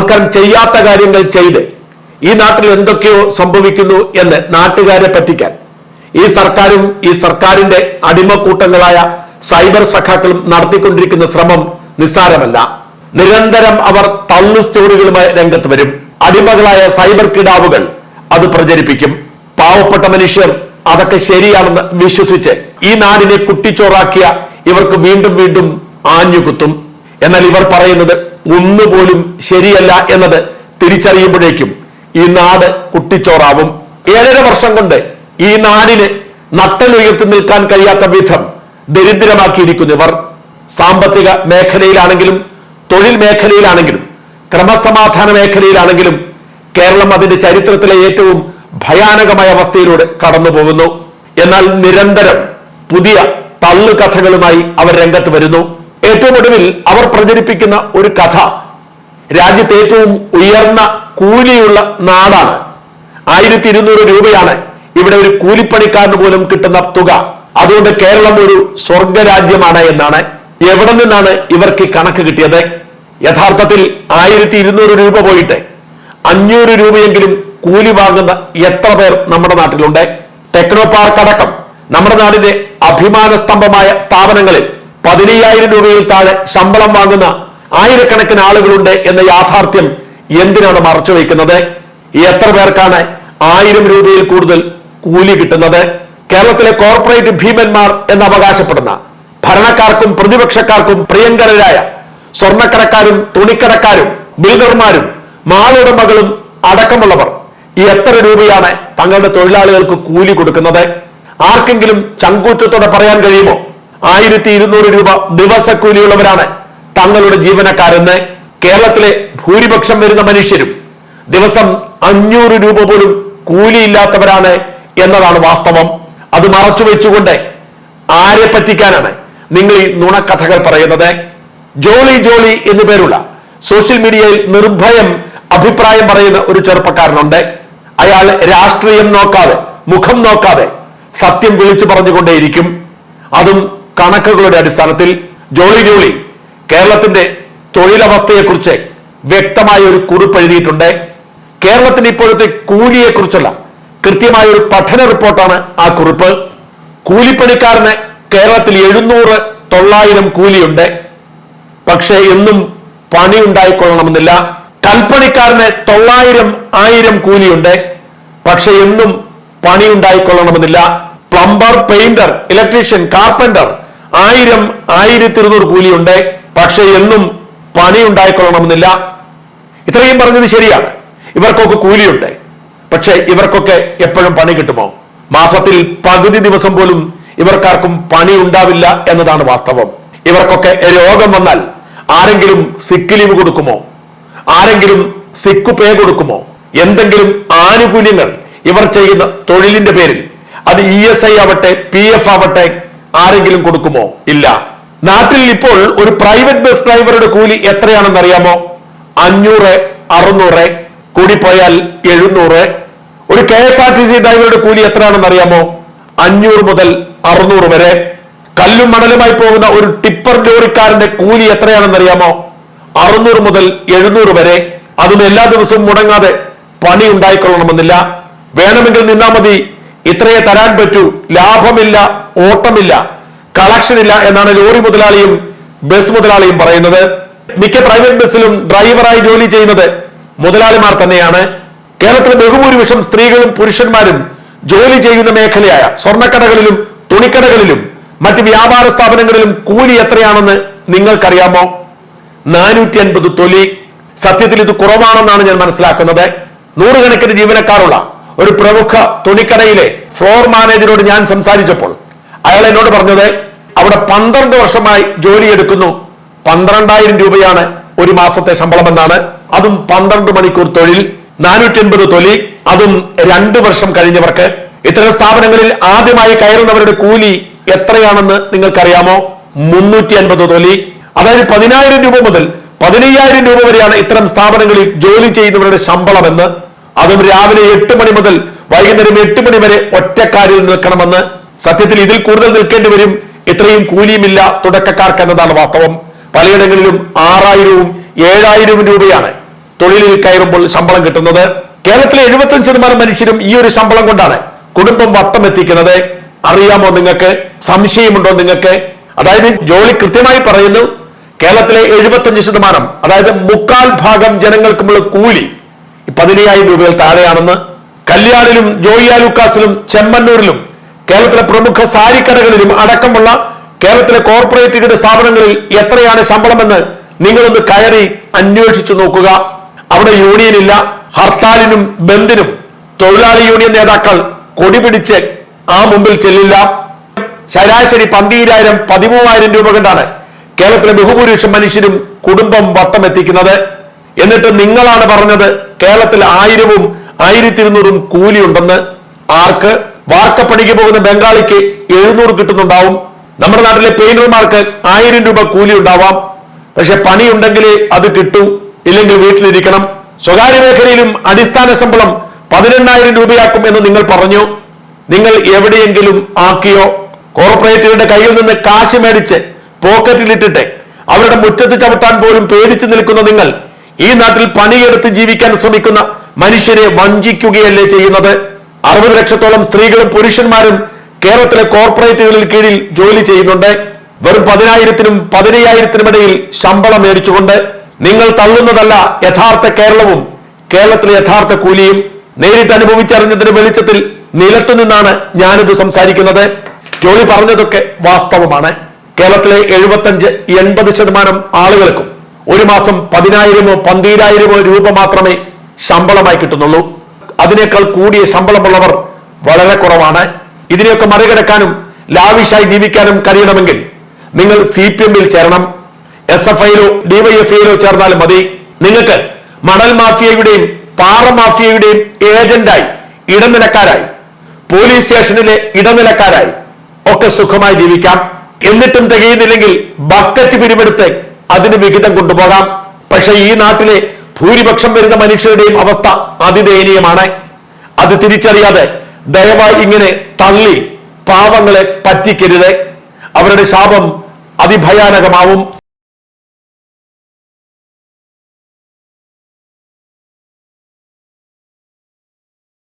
നമസ്കാരം ചെയ്യാത്ത കാര്യങ്ങൾ ചെയ്ത് ഈ നാട്ടിൽ എന്തൊക്കെയോ സംഭവിക്കുന്നു എന്ന് നാട്ടുകാരെ പറ്റിക്കാൻ ഈ സർക്കാരും ഈ സർക്കാരിന്റെ അടിമക്കൂട്ടങ്ങളായ സൈബർ സഖാക്കളും നടത്തിക്കൊണ്ടിരിക്കുന്ന ശ്രമം നിസ്സാരമല്ല. നിരന്തരം അവർ തള്ളു സ്റ്റോറികളുമായി രംഗത്ത് വരും. അടിമകളായ സൈബർ കിടാവുകൾ അത് പ്രചരിപ്പിക്കും. പാവപ്പെട്ട മനുഷ്യർ അതൊക്കെ ശരിയാണെന്ന് വിശ്വസിച്ച് ഈ നാടിനെ കുട്ടിച്ചോറാക്കിയ ഇവർക്ക് വീണ്ടും വീണ്ടും ആഞ്ഞുകുത്തും. എന്നാൽ ഇവർ പറയുന്നത് ഒന്നുപോലും ശരിയല്ല എന്നത് തിരിച്ചറിയുമ്പോഴേക്കും ഈ നാട് കുട്ടിച്ചോറാവും. ഏഴര വർഷം കൊണ്ട് ഈ നാടിന് നട്ടലുയർത്തി നിൽക്കാൻ കഴിയാത്ത വിധം ദരിദ്രമാക്കിയിരിക്കുന്നു ഇവർ. സാമ്പത്തിക മേഖലയിലാണെങ്കിലും തൊഴിൽ മേഖലയിലാണെങ്കിലും ക്രമസമാധാന മേഖലയിലാണെങ്കിലും കേരളം അതിന്റെ ചരിത്രത്തിലെ ഏറ്റവും ഭയാനകമായ അവസ്ഥയിലൂടെ കടന്നു പോകുന്നു എന്നാൽ നിരന്തരം പുതിയ തള്ളുകഥകളുമായി അവർ രംഗത്ത് വരുന്നു. ഏറ്റവും ഒടുവിൽ അവർ പ്രചരിപ്പിക്കുന്ന ഒരു കഥ രാജ്യത്തെ ഏറ്റവും ഉയർന്ന കൂലിയുള്ള നാടാണ്. ആയിരത്തി ഇരുന്നൂറ് രൂപയാണ് ഇവിടെ ഒരു കൂലിപ്പണിക്കാരന് പോലും കിട്ടുന്ന തുക. അതുകൊണ്ട് കേരളം ഒരു സ്വർഗരാജ്യമാണ് എന്നാണ് എവിടെ നിന്നാണ് ഇവർക്ക് കണക്ക് കിട്ടിയത്? യഥാർത്ഥത്തിൽ ആയിരത്തി ഇരുന്നൂറ് രൂപ പോയിട്ട് അഞ്ഞൂറ് രൂപയെങ്കിലും കൂലി വാങ്ങുന്ന എത്ര പേർ നമ്മുടെ നാട്ടിലുണ്ട്? ടെക്നോ പാർക്ക് അടക്കം നമ്മുടെ നാടിന്റെ അഭിമാന സ്തംഭമായ സ്ഥാപനങ്ങളിൽ പതിനയ്യായിരം രൂപയിൽ താഴെ ശമ്പളം വാങ്ങുന്ന ആയിരക്കണക്കിന് ആളുകളുണ്ട് എന്ന യാഥാർത്ഥ്യം എന്തിനാണ് മറച്ചു വയ്ക്കുന്നത്? എത്ര പേർക്കാണ് ആയിരം രൂപയിൽ കൂടുതൽ കൂലി കിട്ടുന്നത്? കേരളത്തിലെ കോർപ്പറേറ്റ് ഭീമന്മാർ എന്ന് അവകാശപ്പെടുന്ന ഭരണക്കാർക്കും പ്രതിപക്ഷക്കാർക്കും പ്രിയങ്കരരായ സ്വർണക്കടക്കാരും തുണിക്കടക്കാരും ബിൽഡർമാരും മാളുടമകളും അടക്കമുള്ളവർ ഈ എത്ര രൂപയാണ് തങ്ങളുടെ തൊഴിലാളികൾക്ക് കൂലി കൊടുക്കുന്നത്? ആർക്കെങ്കിലും ചങ്കൂറ്റത്തോടെ പറയാൻ കഴിയുമോ? ആയിരത്തി ഇരുന്നൂറ് രൂപ ദിവസക്കൂലിയുള്ളവരാണ് തങ്ങളുടെ ജീവനക്കാരെന്ന് കേരളത്തിലെ ഭൂരിപക്ഷം വരുന്ന മനുഷ്യരും. ദിവസം അഞ്ഞൂറ് രൂപ പോലും കൂലിയില്ലാത്തവരാണ് എന്നതാണ് വാസ്തവം. അത് മറച്ചു വെച്ചുകൊണ്ട് ആരെ പറ്റിക്കാനാണ് നിങ്ങൾ ഈ നുണക്കഥകൾ പറയുന്നത്? ജോളി ജോളി എന്നു പേരുള്ള സോഷ്യൽ മീഡിയയിൽ നിർഭയം അഭിപ്രായം പറയുന്ന ഒരു ചെറുപ്പക്കാരനുണ്ട്. അയാൾ രാഷ്ട്രീയം നോക്കാതെ മുഖം നോക്കാതെ സത്യം വിളിച്ചു പറഞ്ഞുകൊണ്ടേയിരിക്കും. അതും കണക്കുകളുടെ അടിസ്ഥാനത്തിൽ ജോളി ജോളി കേരളത്തിന്റെ തൊഴിലവസ്ഥയെക്കുറിച്ച് വ്യക്തമായ ഒരു കുറിപ്പ് എഴുതിയിട്ടുണ്ട്. കേരളത്തിന്റെ ഇപ്പോഴത്തെ കൂലിയെക്കുറിച്ചുള്ള കൃത്യമായ ഒരു പഠന റിപ്പോർട്ടാണ് ആ കുറിപ്പ്. കൂലിപ്പണിക്കാരന് കേരളത്തിൽ എഴുന്നൂറ് തൊള്ളായിരം കൂലിയുണ്ട്. പക്ഷേ എന്നും പണി ഉണ്ടായിക്കൊള്ളണമെന്നില്ല. കൽപ്പണിക്കാരന് തൊള്ളായിരം ആയിരം കൂലിയുണ്ട്. പക്ഷേ എന്നും പണി ഉണ്ടായിക്കൊള്ളണമെന്നില്ല. പ്ലംബർ പെയിന്റർ ഇലക്ട്രീഷ്യൻ കാർപ്പന്റർ ആയിരം ആയിരത്തി ഇരുന്നൂറ് കൂലിയുണ്ട്. പക്ഷെ എന്നും പണി ഉണ്ടായിക്കൊള്ളണമെന്നില്ല. ഇത്രയും പറഞ്ഞത് ശരിയാണ്. ഇവർക്കൊക്കെ കൂലിയുണ്ട്. പക്ഷെ ഇവർക്കൊക്കെ എപ്പോഴും പണി കിട്ടുമോ? മാസത്തിൽ പകുതി ദിവസം പോലും ഇവർക്കാർക്കും പണി ഉണ്ടാവില്ല എന്നതാണ് വാസ്തവം. ഇവർക്കൊക്കെ രോഗം വന്നാൽ ആരെങ്കിലും സിക്ക് ലീവ് കൊടുക്കുമോ? ആരെങ്കിലും സിക്ക് പേ കൊടുക്കുമോ? എന്തെങ്കിലും ആനുകൂല്യങ്ങൾ ഇവർ ചെയ്യുന്ന തൊഴിലിന്റെ പേരിൽ. അത് ഇ എസ് ഐ ആവട്ടെ പി എഫ് ആവട്ടെ ആരെങ്കിലും കൊടുക്കുമോ? ഇല്ല. നാട്ടിൽ ഇപ്പോൾ ഒരു പ്രൈവറ്റ് ബസ് ഡ്രൈവറുടെ കൂലി എത്രയാണെന്ന് അറിയാമോ അഞ്ഞൂറ് അറുന്നൂറ് പോയാൽ എഴുന്നൂറ്. ഒരു K S R T C ഡ്രൈവറുടെ കൂലി എത്രയാണെന്ന് അറിയാമോ അഞ്ഞൂറ് മുതൽ അറുന്നൂറ് വരെ. കല്ലും മണലുമായി പോകുന്ന ഒരു ടിപ്പർ ജോലിക്കാരന്റെ കൂലി എത്രയാണെന്ന് അറിയാമോ അറുന്നൂറ് മുതൽ എഴുന്നൂറ് വരെ. അതും എല്ലാ ദിവസവും മുടങ്ങാതെ പണി ഉണ്ടായിക്കൊള്ളണമെന്നില്ല. വേണമെങ്കിൽ നിന്നാ മതി. ഇത്രയേ തരാൻ പറ്റൂ. ലാഭമില്ല ഓട്ടമില്ല കളക്ഷൻ ഇല്ല എന്നാണ് ലോറി മുതലാളിയും ബസ് മുതലാളിയും പറയുന്നത്. മിക്ക പ്രൈവറ്റ് ബസ്സിലും ഡ്രൈവറായി ജോലി ചെയ്യുന്നത് മുതലാളിമാർ തന്നെയാണ്. കേരളത്തിലെ ബഹുഭൂരിപക്ഷം സ്ത്രീകളും പുരുഷന്മാരും ജോലി ചെയ്യുന്ന മേഖലയായ സ്വർണക്കടകളിലും തുണിക്കടകളിലും മറ്റ് വ്യാപാര സ്ഥാപനങ്ങളിലും കൂലി എത്രയാണെന്ന് നിങ്ങൾക്കറിയാമോ? നാനൂറ്റി അൻപത് തൊലി. സത്യത്തിൽ ഇത് കുറവാണെന്നാണ് ഞാൻ മനസ്സിലാക്കുന്നത്. നൂറുകണക്കിന് ജീവനക്കാരുള്ള ഒരു പ്രമുഖ തുണിക്കടയിലെ ഫ്ലോർ മാനേജരോട് ഞാൻ സംസാരിച്ചപ്പോൾ അയാൾ എന്നോട് പറഞ്ഞത് അവിടെ പന്ത്രണ്ട് വർഷമായി ജോലി എടുക്കുന്നു. പന്ത്രണ്ടായിരം രൂപയാണ് ഒരു മാസത്തെ ശമ്പളം എന്നാണ്. അതും പന്ത്രണ്ട് മണിക്കൂർ തൊഴിൽ നാനൂറ്റി എൺപത് തൊലി അതും രണ്ടു വർഷം കഴിഞ്ഞവർക്ക്. ഇത്തരം സ്ഥാപനങ്ങളിൽ ആദ്യമായി കയറുന്നവരുടെ കൂലി എത്രയാണെന്ന് നിങ്ങൾക്കറിയാമോ? മുന്നൂറ്റി അൻപത് തൊലി. അതായത് പതിനായിരം രൂപ മുതൽ പതിനയ്യായിരം രൂപ വരെയാണ് ഇത്തരം സ്ഥാപനങ്ങളിൽ ജോലി ചെയ്യുന്നവരുടെ ശമ്പളം എന്ന് അതും രാവിലെ എട്ട് മണി മുതൽ വൈകുന്നേരം എട്ട് മണി വരെ ഒറ്റക്കാരിൽ നിൽക്കണമെന്ന് സത്യത്തിൽ ഇതിൽ കൂടുതൽ നിൽക്കേണ്ടി വരും. ഇത്രയും കൂലിയുമില്ല തുടക്കക്കാർക്ക് എന്നതാണ് വാസ്തവം. പലയിടങ്ങളിലും ആറായിരവും ഏഴായിരവും രൂപയാണ് തൊഴിലിൽ കയറുമ്പോൾ ശമ്പളം കിട്ടുന്നത്. കേരളത്തിലെ എഴുപത്തഞ്ച് ശതമാനം മനുഷ്യരും ഈ ഒരു ശമ്പളം കൊണ്ടാണ് കുടുംബം വട്ടം എത്തിക്കുന്നത്. അറിയാമോ നിങ്ങൾക്ക്? സംശയമുണ്ടോ നിങ്ങൾക്ക്? അതായത് ജോലി കൃത്യമായി പറയുന്നു. കേരളത്തിലെ എഴുപത്തഞ്ച് ശതമാനം അതായത് മുക്കാൽ ഭാഗം ജനങ്ങൾക്കുമുള്ള കൂലി പതിനയ്യായിരം രൂപയിൽ താഴെയാണെന്ന് കല്യാണിലും ജോയിയാലുക്കാസിലും ചെമ്മന്നൂരിലും കേരളത്തിലെ പ്രമുഖ സാരിക്കടകളിലും അടക്കമുള്ള കേരളത്തിലെ കോർപ്പറേറ്റുകളുടെ സ്ഥാപനങ്ങളിൽ എത്രയാണ് ശമ്പളമെന്ന് നിങ്ങളൊന്ന് കയറി അന്വേഷിച്ചു നോക്കുക. അവിടെ യൂണിയൻ ഇല്ല ഹർത്താലിനും ബന്ദിനും തൊഴിലാളി യൂണിയൻ നേതാക്കൾ കൊടി പിടിച്ച് ആ മുമ്പിൽ ചെല്ലില്ല. ശരാശരി പന്തിരായിരം പതിമൂവായിരം രൂപ കൊണ്ടാണ് കേരളത്തിലെ ബഹുഭൂരിപക്ഷം മനുഷ്യരും കുടുംബം വട്ടം എത്തിക്കുന്നത് എന്നിട്ട് നിങ്ങളാണ് പറഞ്ഞത് കേരളത്തിൽ ആയിരവും ആയിരത്തി ഇരുന്നൂറും കൂലിയുണ്ടെന്ന്. ആർക്ക്? വാർക്കപ്പണിക്ക് പോകുന്ന ബംഗാളിക്ക് എഴുന്നൂറ് കിട്ടുന്നുണ്ടാവും. നമ്മുടെ നാട്ടിലെ പെയിന്റർമാർക്ക് ആയിരം രൂപ കൂലി ഉണ്ടാവാം പക്ഷെ പണിയുണ്ടെങ്കിലേ അത് കിട്ടൂ. ഇല്ലെങ്കിൽ വീട്ടിലിരിക്കണം. സ്വകാര്യ മേഖലയിലും അടിസ്ഥാന ശമ്പളം പതിനെണ്ണായിരം രൂപയാക്കും എന്ന് നിങ്ങൾ പറഞ്ഞു. നിങ്ങൾ എവിടെയെങ്കിലും ആക്കിയോ? കോർപ്പറേറ്റുകളുടെ കയ്യിൽ നിന്ന് കാശ് മേടിച്ച് പോക്കറ്റിലിട്ടിട്ട് അവരുടെ മുറ്റത്ത് ചവിട്ടാൻ പോലും പേടിച്ചു നിൽക്കുന്ന നിങ്ങൾ ഈ നാട്ടിൽ പണിയെടുത്ത് ജീവിക്കാൻ ശ്രമിക്കുന്ന മനുഷ്യരെ വഞ്ചിക്കുകയല്ലേ ചെയ്യുന്നത്? അറുപത് ലക്ഷത്തോളം സ്ത്രീകളും പുരുഷന്മാരും കേരളത്തിലെ കോർപ്പറേറ്റുകളിൽ കീഴിൽ ജോലി ചെയ്യുന്നുണ്ട്. വെറും പതിനായിരത്തിനും പതിനയ്യായിരത്തിനും ഇടയിൽ ശമ്പളം മേടിച്ചുകൊണ്ട് നിങ്ങൾ തള്ളുന്നതല്ല യഥാർത്ഥ കേരളവും കേരളത്തിലെ യഥാർത്ഥ കൂലിയും. നേരിട്ട് അനുഭവിച്ചറിഞ്ഞതിന്റെ വെളിച്ചത്തിൽ നിലത്തു നിന്നാണ് ഞാനിത് സംസാരിക്കുന്നത്. ജോലി പറഞ്ഞതൊക്കെ വാസ്തവമാണ്. കേരളത്തിലെ എഴുപത്തഞ്ച് എൺപത് ശതമാനം ആളുകൾക്കും ഒരു മാസം പതിനായിരമോ പന്തീരായിരമോ രൂപ മാത്രമേ ശമ്പളമായി കിട്ടുന്നുള്ളൂ. അതിനേക്കാൾ കൂടിയ ശമ്പളമുള്ളവർ വളരെ കുറവാണ്. ഇതിനെയൊക്കെ മറികടക്കാനും ലാവിഷായി ജീവിക്കാനും കഴിയണമെങ്കിൽ നിങ്ങൾ സി പി എമ്മിൽ ചേരണം. എസ് എഫ് ഐയിലോ ഡിവൈഎഫ്ഐയിലോ ചേർന്നാലും മതി. നിങ്ങൾക്ക് മണൽ മാഫിയയുടെയും പാറ മാഫിയയുടെയും ഏജന്റായി ഇടനിലക്കാരായി പോലീസ് സ്റ്റേഷനിലെ ഇടനിലക്കാരായി ഒക്കെ സുഖമായി ജീവിക്കാം. എന്നിട്ടും തികയുന്നില്ലെങ്കിൽ ബക്കറ്റ് പിരിവെടുത്ത് അതിന് വിഹിതം കൊണ്ടുപോകാം. പക്ഷെ ഈ നാട്ടിലെ ഭൂരിപക്ഷം വരുന്ന മനുഷ്യരുടെയും അവസ്ഥ അതിദയനീയമാണ്. അത് തിരിച്ചറിയാതെ ദയവായി ഇങ്ങനെ തള്ളി പാവങ്ങളെ പറ്റിക്കരുത്. അവരുടെ ശാപം അതിഭയാനകമാവും.